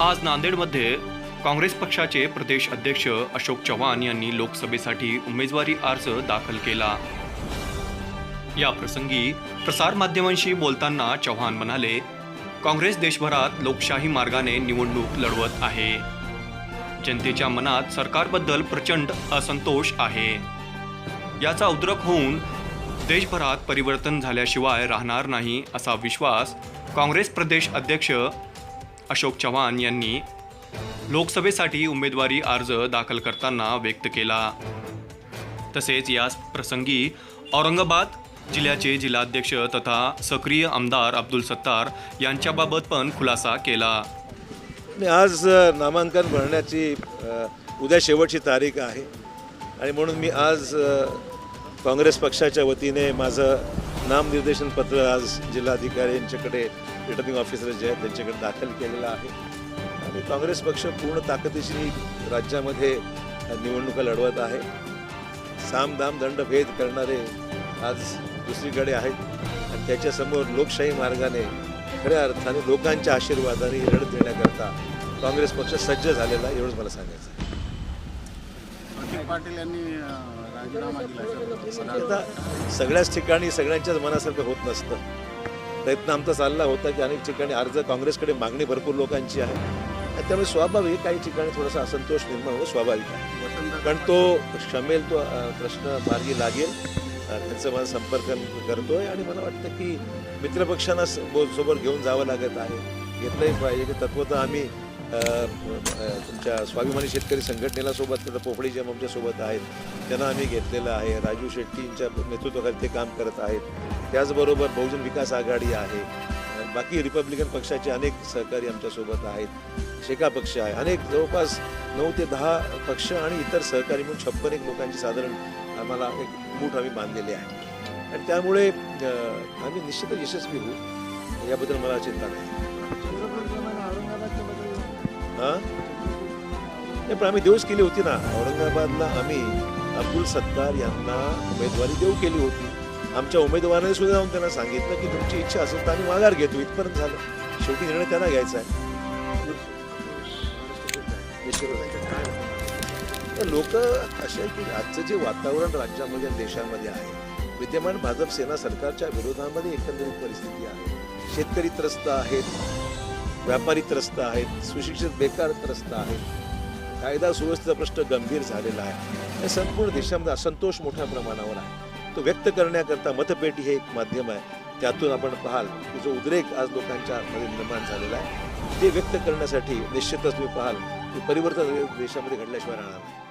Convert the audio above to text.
आज नांदेडमध्ये काँग्रेस पक्षाचे प्रदेश अध्यक्ष अशोक चव्हाण यांनी लोकसभेसाठी उमेदवारी अर्ज दाखल केला. या प्रसंगी प्रसारमाध्यमांशी बोलताना चव्हाण म्हणाले काँग्रेस देशभरात लोकशाही मार्गाने निवडणूक लढवत आहे. जनतेच्या मनात सरकारबद्दल प्रचंड असंतोष आहे. याचा उद्रक होऊन देशभरात परिवर्तन झाल्याशिवाय राहणार नाही असा विश्वास काँग्रेस प्रदेश अध्यक्ष अशोक चव्हाण यांनी लोकसभेसाठी उमेदवारी अर्ज दाखल करताना व्यक्त केला. तसेच या प्रसंगी औरंगाबाद जिल्ह्याचे जिल्हाध्यक्ष तथा सक्रिय आमदार अब्दुल सत्तार यांच्याबाबत पण खुलासा केला. मी आज नामांकन भरण्याची उद्या शेवटची तारीख आहे. आणि म्हणून मी आज काँग्रेस पक्षाच्या वतीने माझं नामनिर्देशन पत्र आज जिल्हाधिकारी यांच्याकडे रिटर्निंग ऑफिसर जे आहेत त्यांच्याकडे दाखल केलेलं आहे. आणि काँग्रेस पक्ष पूर्ण ताकदीशी राज्यामध्ये निवडणुका लढवत आहे. साम दाम दंड भेद करणारे आज दुसरीकडे आहेत. आणि त्याच्यासमोर लोकशाही मार्गाने खऱ्या अर्थाने लोकांच्या आशीर्वादाने लढत देण्याकरता काँग्रेस पक्ष सज्ज झालेला एवढंच मला सांगायचं आहे. पाटील यांनी राजीनामा दिला. सगळ्याच ठिकाणी सगळ्यांच्याच मनासारखं होत नसतं. प्रयत्न आमचा चालला होता की अनेक ठिकाणी अर्ज काँग्रेसकडे मागणी भरपूर लोकांची आहे. आणि त्यामुळे स्वाभाविक काही ठिकाणी थोडासा असंतोष निर्माण होणं स्वाभाविक आहे. पण तो शमेल तो प्रश्न मार्गी लागेल. त्यांचं त्यांचा मला संपर्क करतोय आणि मला वाटतं की मित्रपक्षांना बो- सोबत घेऊन जावं लागत आहे. घेतलंही पाहिजे. की तत्वतः आम्ही तुमच्या स्वाभिमानी शेतकरी संघटनेला सोबत पोपडी जे आमच्यासोबत आहेत त्यांना आम्ही घेतलेलं आहे. राजू शेट्टींच्या नेतृत्वाखाली ते काम करत आहेत. त्याचबरोबर बहुजन विकास आघाडी आहे. बाकी रिपब्लिकन पक्षाचे अनेक सहकारी आमच्यासोबत आहेत. शेका पक्ष आहे. अनेक जवळपास नऊ ते दहा पक्ष आणि इतर सहकारी म्हणून छप्पन एक लोकांची साधारण आम्हाला एक मूठ आम्ही बांधलेली आहे. आणि त्यामुळे आम्ही निश्चितच यशस्वी होऊ. याबद्दल मला चिंता नाही. हां? नाही पण आम्ही दिवस केली होती ना. औरंगाबादला आम्ही अब्दुल सत्तार यांना उमेदवारी देऊ केली होती. आमच्या उमेदवाराने सुद्धा जाऊन त्यांना सांगितलं की तुमची इच्छा असेल तर आम्ही माघार घेतो. इथपर्यंत झालं. शेवटी निर्णय त्यांना घ्यायचा आहे. लोक असे की आजचं जे वातावरण राज्यामध्ये आणि देशामध्ये आहे विद्यमान भाजप सेना सरकारच्या विरोधामध्ये एकंदरीत परिस्थिती आहे. शेतकरी त्रस्त आहेत व्यापारी त्रस्त आहेत सुशिक्षित बेकार त्रस्त आहेत. कायदा सुव्यवस्थेचा प्रश्न गंभीर झालेला आहे. संपूर्ण देशामध्ये असंतोष मोठ्या प्रमाणावर आहे. तो व्यक्त करण्याकरता मतपेटी हे एक माध्यम आहे. त्यातून आपण पाहाल की जो उद्रेक आज लोकांच्या मध्ये निर्माण झालेला आहे ते व्यक्त करण्यासाठी निश्चितच तुम्ही पाहाल की परिवर्तन देशामध्ये घडल्याशिवाय राहणार नाही.